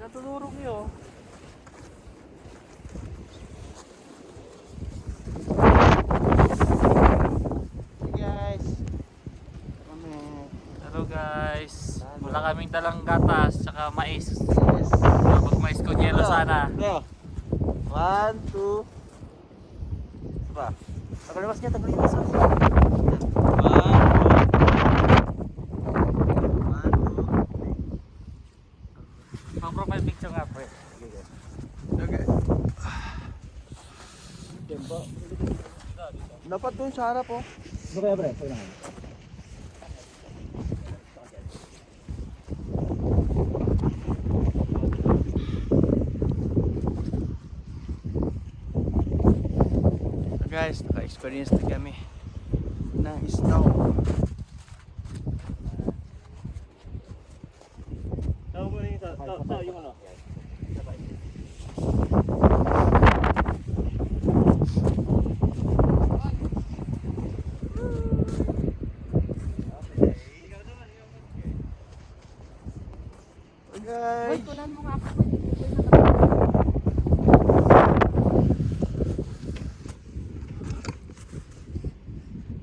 Natutulog niyo. Hey guys. Kami. Hello guys. Wala kaming dalang gatas tsaka mais. Yes. Kapag mais ko yelo sana. Leo. One, two. Isa pa. Tagaliwas niya, tagaliwas. One, two. One, two. Pang profile picture nga pre. Okay. Dapat doon sa harap oh. Ano kaya pre? Kailangan. So guys, naka-experience na kami ng snow. Tawag mo na yung ta- ta- ta- yung ano? Guys, Kunan mo nga ako.